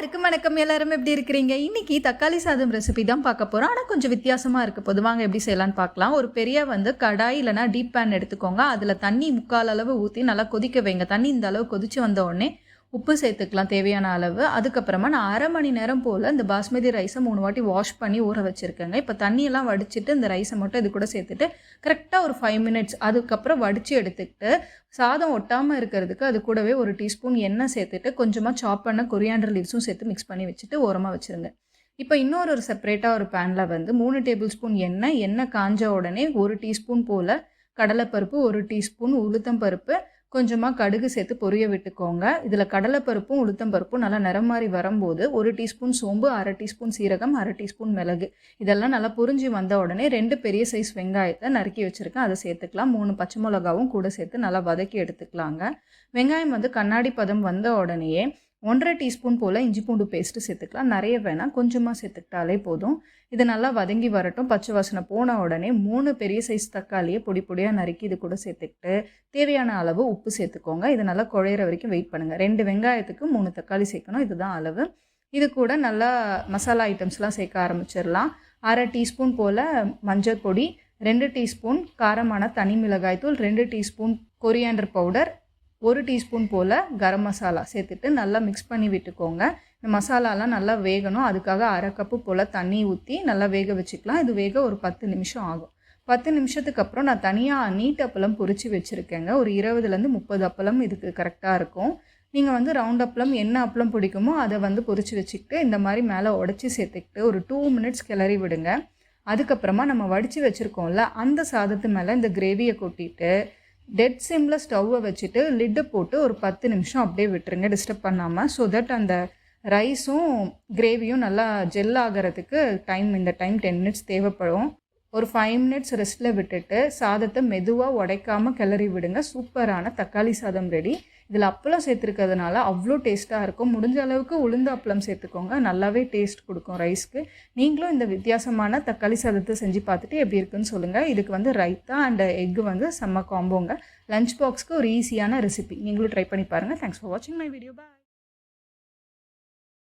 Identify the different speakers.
Speaker 1: எல்லாருக்கும் வணக்கம். எல்லாரும் எப்படி இருக்கிறீங்க? இன்னைக்கு தக்காளி சாதம் ரெசிபி தான் பார்க்க போகிறோம் ஆனால் கொஞ்சம் வித்தியாசமாக இருக்க. போது வாங்க எப்படி செய்யலாம்னு பார்க்கலாம். ஒரு பெரிய வந்து கடாய் இல்லைனா டீப் பேன் எடுத்துக்கோங்க. அதில் தண்ணி முக்கால் அளவு ஊற்றி நல்லா கொதிக்க வைங்க. தண்ணி இந்த அளவு கொதிச்சு வந்த உடனே உப்பு சேர்த்துக்கலாம் தேவையான அளவு. அதுக்கப்புறமா நான் அரை மணி நேரம் போல் இந்த பாஸ்மதி ரைஸை மூணு வாட்டி வாஷ் பண்ணி ஊற வச்சுருக்கேங்க. இப்போ தண்ணியெல்லாம் வடிச்சிட்டு இந்த ரைஸை மட்டும் இது கூட சேர்த்துட்டு கரெக்டாக ஒரு ஃபைவ் மினிட்ஸ் அதுக்கப்புறம் வடித்து எடுத்துக்கிட்டு சாதம் ஒட்டாமல் இருக்கிறதுக்கு அது கூடவே ஒரு டீஸ்பூன் எண்ணெய் சேர்த்துட்டு கொஞ்சமாக சாப் பண்ண கொரியாண்டர் லீவ்ஸும் சேர்த்து மிக்ஸ் பண்ணி வச்சுட்டு ஓரமாக வச்சுருங்க. இப்போ இன்னொரு ஒரு செப்பரேட்டாக ஒரு பேனில் வந்து மூணு டேபிள் ஸ்பூன் எண்ணெய் எண்ணெய் காஞ்ச உடனே ஒரு டீஸ்பூன் போல் கடலைப்பருப்பு ஒரு டீஸ்பூன் உளுத்தம் பருப்பு கொஞ்சமாக கடுகு சேர்த்து பொரிய விட்டுக்கோங்க. இதில் கடலைப்பருப்பும் உளுத்தம்பருப்பும் நல்லா நிறம் மாதிரி வரும்போது ஒரு டீஸ்பூன் சோம்பு அரை டீஸ்பூன் சீரகம் அரை டீஸ்பூன் மிளகு. இதெல்லாம் நல்லா புரிஞ்சு வந்த உடனே ரெண்டு பெரிய சைஸ் வெங்காயத்தை நறுக்கி வச்சுருக்கேன். அதை சேர்த்துக்கலாம். மூணு பச்சை மிளகாவும் கூட சேர்த்து நல்லா வதக்கி எடுத்துக்கலாங்க. வெங்காயம் வந்து கண்ணாடி பதம் வந்த உடனேயே ஒன்றரை டீஸ்பூன் போல் இஞ்சி பூண்டு பேஸ்ட்டு சேர்த்துக்கலாம். நிறைய வேணாம் கொஞ்சமாக சேர்த்துக்கிட்டாலே போதும். இது நல்லா வதங்கி வரட்டும். பச்சை வாசனை போன உடனே மூணு பெரிய சைஸ் தக்காளியை பொடி பொடியாக நறுக்கி இது கூட சேர்த்துக்கிட்டு தேவையான அளவு உப்பு சேர்த்துக்கோங்க. இது நல்லா குழையிற வரைக்கும் வெயிட் பண்ணுங்கள் ரெண்டு வெங்காயத்துக்கு மூணு தக்காளி சேர்க்கணும். இதுதான் அளவு. இது கூட நல்லா மசாலா ஐட்டம்ஸ்லாம் சேர்க்க ஆரம்பிச்சிடலாம். அரை டீஸ்பூன் போல் மஞ்சள் பொடி ரெண்டு டீஸ்பூன் காரமான தனி மிளகாய் தூள் ரெண்டு டீஸ்பூன் கொரியாண்டர் பவுடர் ஒரு டீஸ்பூன் போல் கரம் மசாலா சேர்த்துட்டு நல்லா மிக்ஸ் பண்ணி விட்டுக்கோங்க. இந்த மசாலாலாம் நல்லா வேகணும். அதுக்காக அரை கப்பு போல் தண்ணி ஊற்றி நல்லா வேக வச்சுக்கலாம். இது வேக ஒரு பத்து நிமிஷம் ஆகும். பத்து நிமிஷத்துக்கு அப்புறம் நான் தனியாக நீட் அப்பளம் பொறிச்சு வச்சுருக்கேங்க. ஒரு இருபதுலேருந்து முப்பது அப்பளம் இதுக்கு கரெக்டாக இருக்கும். நீங்கள் வந்து ரவுண்ட் அப்பளம் என்ன அப்பளம் பிடிக்குமோ அதை வந்து பொறிச்சு வச்சுக்கிட்டு இந்த மாதிரி மேலே உடச்சி சேர்த்துக்கிட்டு ஒரு டூ மினிட்ஸ் கிளறி விடுங்க. அதுக்கப்புறமா நம்ம வடித்து வச்சுருக்கோம்ல அந்த சாதத்து மேலே இந்த கிரேவியை கொட்டிட்டு டெட் சிம்மில் ஸ்டவ்வை வச்சுட்டு லிட்டு போட்டு ஒரு பத்து நிமிஷம் அப்படியே விட்டுருங்க டிஸ்டர்ப் பண்ணாமல் ஸோ தட் அந்த ரைஸும் கிரேவியும் நல்லா ஜெல் ஆகிறதுக்கு டைம் இந்த டைம் டென் மினிட்ஸ் தேவைப்படும். ஒரு ஃபைவ் மினிட்ஸ் ரெஸ்ட்டில் விட்டுட்டு சாதத்தை மெதுவாக உடைக்காமல் கிளறி விடுங்க. சூப்பரான தக்காளி சாதம் ரெடி இதில் அப்பளம் சேர்த்துருக்கிறதுனால அவ்வளோ டேஸ்ட்டாக இருக்கும். முடிஞ்ச அளவுக்கு உளுந்த அப்பளம் சேர்த்துக்கோங்க. நல்லாவே டேஸ்ட் கொடுக்கும் ரைஸ்க்கு. நீங்களும் இந்த வித்தியாசமான தக்காளி சாதத்தை செஞ்சு பார்த்துட்டு எப்படி இருக்குன்னு சொல்லுங்கள் இதுக்கு வந்து ரைத்தா அண்ட் எக்கு வந்து செம்ம காம்போங்க லஞ்ச் பாக்ஸ்க்கு ஒரு ஈஸியான ரெசிபி நீங்களும் ட்ரை பண்ணி பாருங்கள் தேங்க்ஸ் ஃபார் வாட்சிங் மை வீடியோ பாய்